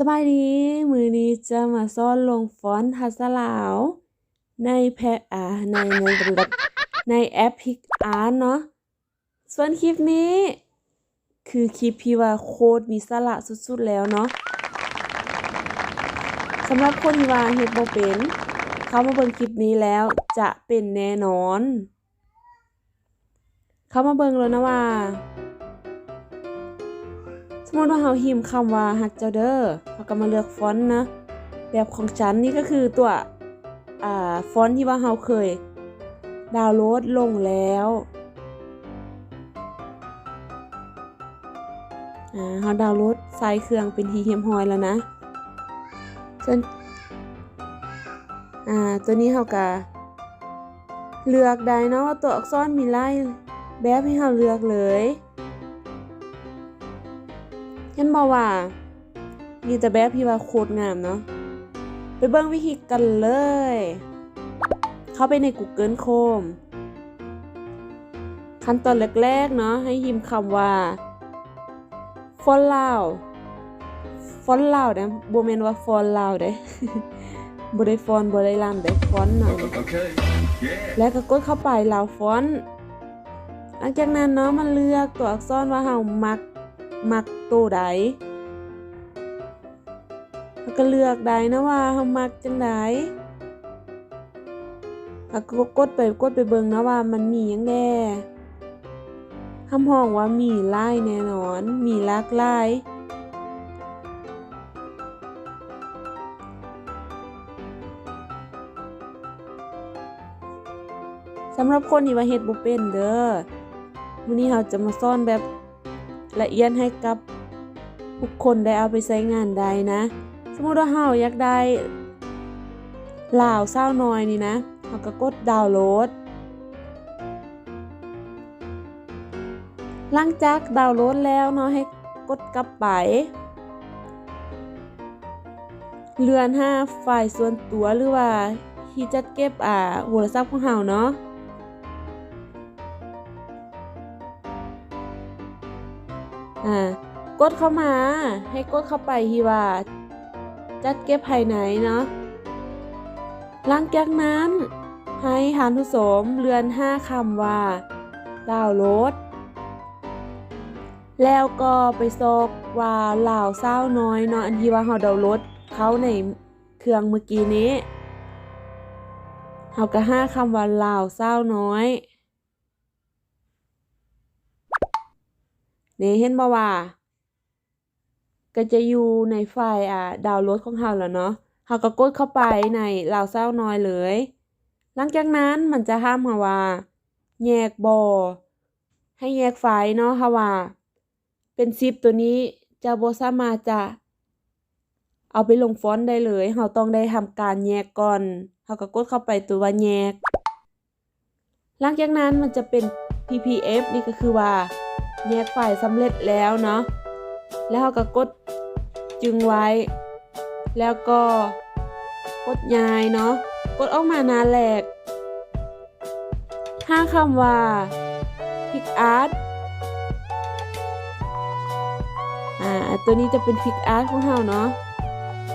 สบายดี มือนี้จะมาสอนลงฟอนต์ภาษาลาว ในแพอ่าในในในแอป PicsArt เนาะ ส่วนคลิปนี้ คือคลิปที่ว่าโคตรมีสาระสุดๆแล้วเนาะสำหรับคนที่ว่าเฮ็ดบ่เป็น เข้ามาเบิ่งคลิปนี้แล้วจะเป็นแน่นอน เข้ามาเบิ่งแล้วนะว่า สมมติว่าเราพิมคำว่าฮักเจ้าเด้อเราก็มาเลือกฟอนต์นะ แบบของฉันนี่ก็คือตัวอ่าฟอนต์ที่ว่าเราเคย ดาวน์โหลดลงแล้วอ่าเราดาวน์โหลดใส่เครื่องเป็นทีเรียบร้อยแล้วนะส่วนอ่าตัวนี้เราก็เลือกได้เนาะว่าตัวอักษรมีหลายแบบให้เราเลือกเลย เห็นบอกว่ามีแต่แบบที่ว่าโคตรงามเนาะไปเบิ่งวิธีกันเลย เข้าไปใน Google Chrome ขั้นตอนแรกๆเนาะให้พิมพ์คำว่าฟอนลาวฟอนลาวนะบ่แม่นว่าฟอนลาวเด้บ่ได้ฟอนบ่ได้ล่ำได้ฟอนต์เนาะ Okay. Yeah. แล้วก็กดเข้าไปลาวฟอนต์หลังจากนั้นเนาะมันเลือกตัวอักษรว่าเฮามัก มักตัวใดแล้วก็เลือกได้นะว่าเฮามักจังไดแล้วก็กดไปกดไปเบิ่งนะว่ามันมีหยังแน่คำห้องว่ามีหลายแน่นอน มีลากหลายสำหรับคนที่ว่าเฮ็ดบ่เป็นเด้อมื้อนี้เราจะมาสอนแบบ ละเอียดให้กับทุกคนได้เอาไปใช้งานได้นะ สมมติว่าเฮาอยากได้ลาวซาน้อยนี่นะเฮาก็กดดาวน์โหลด หลังจากดาวน์โหลดแล้วเนาะให้กดกลับไปเลื่อนหาไฟล์ส่วนตัวหรือว่าที่จัดเก็บอ่าโทรศัพท์ของเฮาเนาะ อ่ากดเข้ามา ให้กดเข้าไปที่ว่า จัดเก็บภายในเนาะหลังจากนั้นให้ทานผู้สมเลือนห้าคำว่าดาวน์โหลดแล้วก็ไปซอกว่าเหล่าเศร้าน้อยเนาะอันที่ว่าเราดาวน์โหลดเขาในเครื่องเมื่อกี้นี้เราก็ห้าคำว่าเหล่าเศร้าน้อย นี่เห็นบ่ว่า ก็จะอยู่ในไฟล์อ่าดาวน์โหลดของเราแล้วเนาะเราก็กดเข้าไปในลาเศร้าน้อยเลย หลังจากนั้นมันจะห้ามเราว่า แยกบ่ให้แยกไฟล์เนาะค่ะว่า เป็นซิปตัวนี้จะบ่สามารถจะเอาไปลงฟอนต์ได้เลย เราต้องได้ทำการแยกก่อนเราก็กดเข้าไปตัวว่าแยก หลังจากนั้นมันจะเป็น ppf นี่ก็คือว่า แยกไฟสำเร็จแล้วเนาะแล้วเราก็กดจึงไว้ แล้วก็กดย้ายเนาะกดออกมาหนาแรกห้าคำว่า pick art อ่าตัวนี้จะเป็น pick art ของเราเนาะ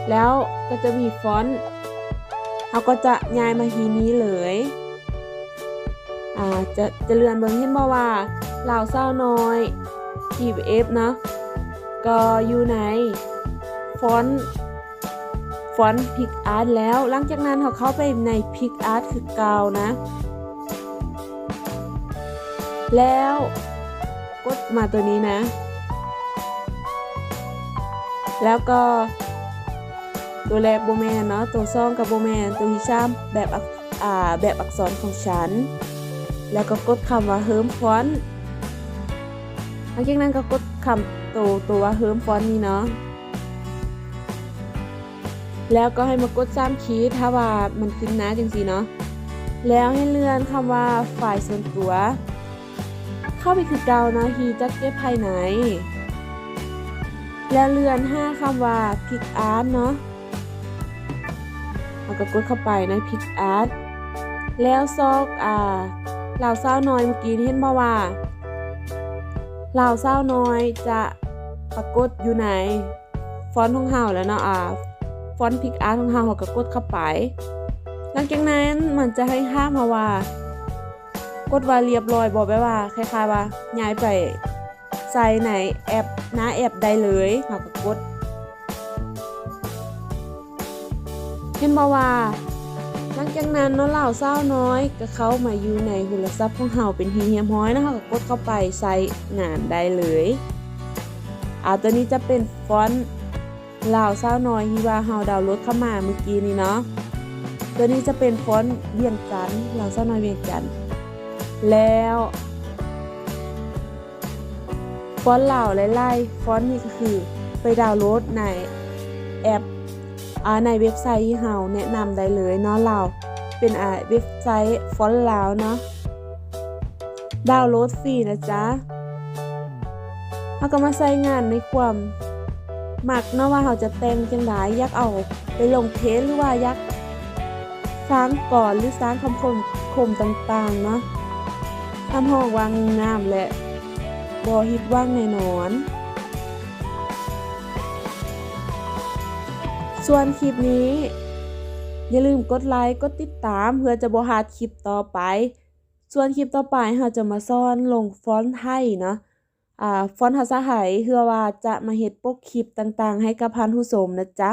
แล้วก็จะมีฟอนต์เราก็จะย้ายมาทีนี้เลย อ่าจะจะเลือนเบิ่งเห็นบ่ว่า ล่าเศร้าน้อย TF เนะ ก็อยู่ในฟอนต์ฟอนต์พิกอาร์ตแล้ว หลังจากนั้นเขาเข้าไปในพิกอาร์ตคือเก่านะ แล้วกดมาตัวนี้นะ แล้วก็ตัวแรกโบแมนเนาะ ตัวซ่องกับโบแมน ตัวที่สามแบบอ่าแบบอักษรของฉัน แล้วก็กดคำว่าเฮิร์มฟอนต์ หลังจากนั้นก็กดคำตัวตัวว่าเฮิร์มฟอนต์นี้เนาะแล้วก็ให้มากดซ้ำคีย์ถ้าว่ามันขึ้นนะจังสีเนาะแล้วให้เลื่อนคำว่าฝ่ายส่วนตัว เข้าไปคือเก่าเนาะฮีจัดเก็บภายในแล้วเลื่อนห้าคำว่า pick art เนาะเราก็กดเข้าไปใน pick art แล้วซอกอ่าเหล่าเศร้าน้อยเมื่อกี้เห็นบ่ว่า ล่าเศร้าน้อยจะปรากฏอยู่ในฟอนต์ของเฮาแล้วเนาะอ่าฟอนต์พิกอาร์ตของเฮาเฮาก็กดเข้าไป หลังจากนั้นมันจะให้ห้ามเฮาว่า กดว่าเรียบร้อยบอกไปว่าคล้ายๆว่าย้ายไปใส่ในแอปหน้าแอปได้เลยเฮาก็กดเห็นบ่ว่า หลังจากนั้นเนาะเหล่าสาน้อยก็เข้ามาอยู่ในโทรศัพท์ของเฮาเป็นทีเฮียมห้อยนะคะก็กดเข้าไปใส่งานได้เลยอ่าตัวนี้จะเป็นฟอนต์เหล่าสาน้อยที่ว่าเฮาดาวน์โหลดเข้ามาเมื่อกี้นี้เนาะตัวนี้จะเป็นฟอนต์เวียงจันทน์เหล่าสาน้อยเวียงจันทน์แล้วฟอนต์เหล่าไล่ๆฟอนต์นี่ก็คือไปดาวน์โหลดในแอป ในเว็บไซต์เฮาแนะนำได้เลยเนาะเราเป็นอ่าเว็บไซต์ฟอนต์ลาวเนาะดาวน์โหลดฟรีนะจ๊ะเฮาก็มาใช้งานในความหมักเนาะว่าเฮาจะแต่งจังไดอยากเอาไปลงเพจหรือว่าอยากสร้างก่อนหรือสร้างคำคมคมต่างๆเนาะทำห้องวางงามและบ่ฮิตว่างแน่นอน ส่วนคลิปนี้ อย่าลืมกดไลค์กดติดตามเพื่อจะบ่หาดคลิปต่อไป ส่วนคลิปต่อไปเราจะมาซ่อนลงฟอนต์ไทยเนาะอ่าฟอนต์ภาษาไทยเพื่อว่าจะมาเฮ็ดปกคลิปต่างๆ ให้กับพันผู้ชมนะจ๊ะ